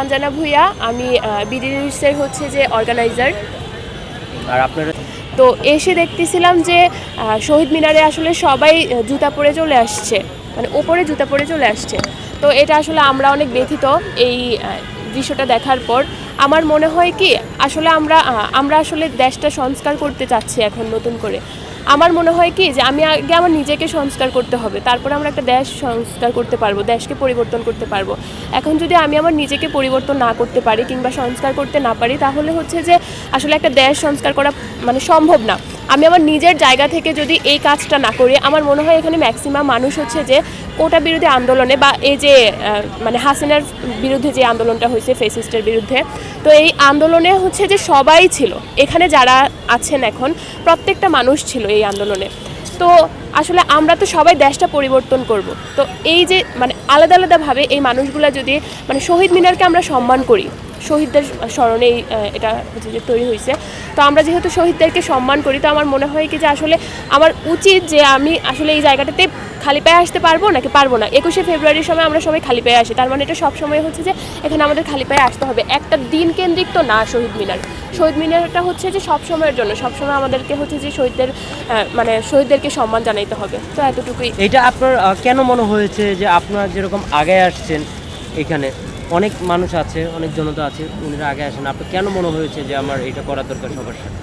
আঞ্জানা ভুইয়া আমি বিডি নিউজের হচ্ছে যে অর্গানাইজার আর আপনারা? তো এসে দেখতেছিলাম যে শহীদ মিনারে আসলে সবাই জুতা পরে চলে আসছে। মানে ওপরে জুতা পরে চলে আসছে। তো এটা আসলে আমরা অনেক ব্যথিত এই দৃশ্যটা দেখার পর। আমার মনে হয় কি আসলে আমরা আমরা আসলে দেশটা সংস্কার করতে চাচ্ছি এখন নতুন করে। আমার মনে হয় কি যে আমি আগে আমার নিজেকে সংস্কার করতে হবে, তারপর আমরা একটা দেশ সংস্কার করতে পারব, দেশকে পরিবর্তন করতে পারব। এখন যদি আমি আমার নিজেকে পরিবর্তন না করতে পারি কিংবা সংস্কার করতে না পারি, তাহলে হচ্ছে যে আসলে একটা দেশ সংস্কার করা মানে সম্ভব না। আমি আমার নিজের জায়গা থেকে যদি এই কাজটা না করি, আমার মনে হয় এখানে ম্যাক্সিমাম মানুষ হচ্ছে যে কোটা বিরোধী আন্দোলনে বা এই যে মানে হাসিনার বিরুদ্ধে যে আন্দোলনটা হয়েছে ফেসিস্টের বিরুদ্ধে, তো এই আন্দোলনে হচ্ছে যে সবাই ছিল। এখানে যারা আছেন এখন, প্রত্যেকটা মানুষ ছিল এই আন্দোলনে। তো আসলে আমরা তো সবাই দেশটা পরিবর্তন করব। তো এই যে মানে আলাদা আলাদাভাবে এই মানুষগুলা যদি মানে শহীদ মিনারকে আমরা সম্মান করি শহীদদের স্মরণে এটা হচ্ছে যে তৈরি হয়েছে তো আমরা যেহেতু শহীদদেরকে সম্মান করি, তো আমার মনে হয় কি যে আসলে আমার উচিত যে আমি আসলে এই জায়গাটাতে খালি পায়ে আসতে পারব নাকি পারব না? একুশে ফেব্রুয়ারির সময় আমরা সবাই খালি পায়ে আসি। তার মানে এটা সব সময় হচ্ছে যে এখানে আমাদের খালি পায়ে আসতে হবে। একটা দিন কেন্দ্রিক তো না শহীদ মিনার। শহীদ মিনারটা হচ্ছে যে সব সময়ের জন্য সব সময় আমাদেরকে হচ্ছে যে শহীদদের মানে শহীদদেরকে সম্মান জানাইতে হবে। তো এতটুকুই। এটা আপনার কেন মনে হয়েছে যে আপনারা যেরকম আগে আসছেন এখানে? অনেক মানুষ আছে, অনেক জনতা আছে, উনিরা আগে আসেন। আপনার কেন মনে হয়েছে যে আমার এটা করা দরকার সবার সাথে?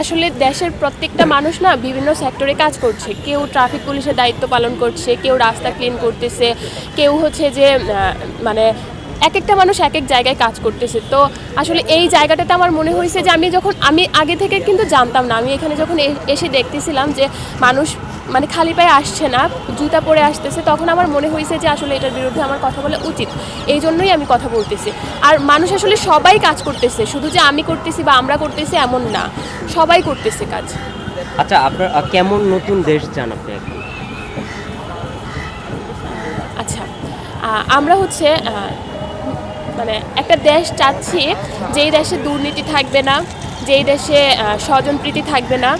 আসলে দেশের প্রত্যেকটা মানুষ না বিভিন্ন সেক্টরে কাজ করছে। কেউ ট্রাফিক পুলিশের দায়িত্ব পালন করছে, কেউ রাস্তা ক্লিন করতেছে, কেউ হচ্ছে যে মানে এক একটা মানুষ এক এক জায়গায় কাজ করতেছে। তো আসলে এই জায়গাটাতে আমার মনে হয়েছে যে আমি যখন আমি আগে থেকে কিন্তু জানতাম না। আমি এখানে যখন এসে দেখতেছিলাম যে মানুষ মানে খালি পায়ে আসছে না জুতা পরে আসতেছে তখন আমার মনে হয়েছে যে আসলে এটার বিরুদ্ধে আমার কথা বলা উচিত। এই জন্যই আমি কথা বলতেছি। আর মানুষ আসলে সবাই কাজ করতেছে। শুধু যে আমি করতেছি বা আমরা করতেছি এমন না। সবাই করতেছে কাজ। আচ্ছা আপনার কেমন নতুন দেশ চান আপনি আচ্ছা আমরা হচ্ছে মানে একটা দেশ চাচ্ছি যেই দেশে দুর্নীতি থাকবে না, যেই দেশে স্বজনপ্রীতি থাকবে না,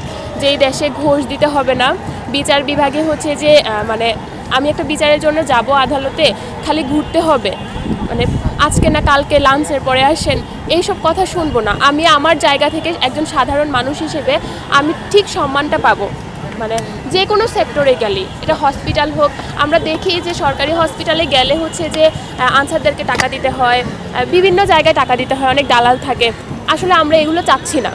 যেই দেশে ঘোষ দিতে হবে না। বিচার বিভাগে হচ্ছে যে মানে আমি একটা বিচারের জন্য যাব আদালতে, খালি ঘুরতে হবে। মানে আজকে না কালকে লাঞ্চের পরে আসেন, এইসব কথা শুনব না। আমি আমার জায়গা থেকে একজন সাধারণ মানুষ হিসেবে আমি ঠিক সম্মানটা পাবো। মানে যে কোনো সেক্টরে গেলেই, এটা হসপিটাল হোক আমরা দেখি যে সরকারি হসপিটালে গেলে হচ্ছে যে আনসারদেরকে টাকা দিতে হয় বিভিন্ন জায়গায় টাকা দিতে হয় অনেক দালাল থাকে। আসলে আমরা এগুলো চাচ্ছি না।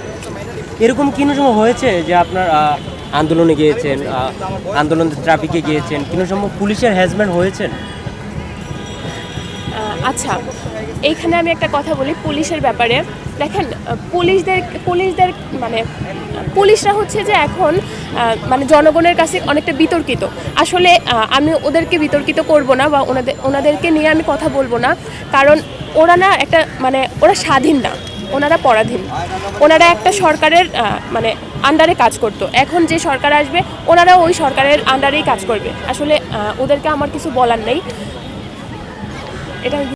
এরকম কোনো সময় হয়েছে যে আপনার আন্দোলনে গিয়েছেন আন্দোলন ট্রাফিকে গিয়েছেন কোনো সময় পুলিশের হ্যাজমেন্ট হয়েছেন আচ্ছা এইখানে আমি একটা কথা বলি পুলিশের ব্যাপারে। দেখেন পুলিশদের পুলিশদের মানে পুলিশরা হচ্ছে যে এখন মানে জনগণের কাছে অনেকটা বিতর্কিত। আসলে আমি ওদেরকে বিতর্কিত করব না বা ওনাদের ওনাদেরকে নিয়ে আমি কথা বলব না। কারণ ওরা না একটা মানে ওরা স্বাধীন না, ওনারা পরাধীন। ওনারা একটা সরকারের মানে আন্ডারে কাজ করতো। এখন যে সরকার আসবে, ওনারা ওই সরকারের আন্ডারেই কাজ করবে। আসলে ওদেরকে আমার কিছু বলার নেই। এটা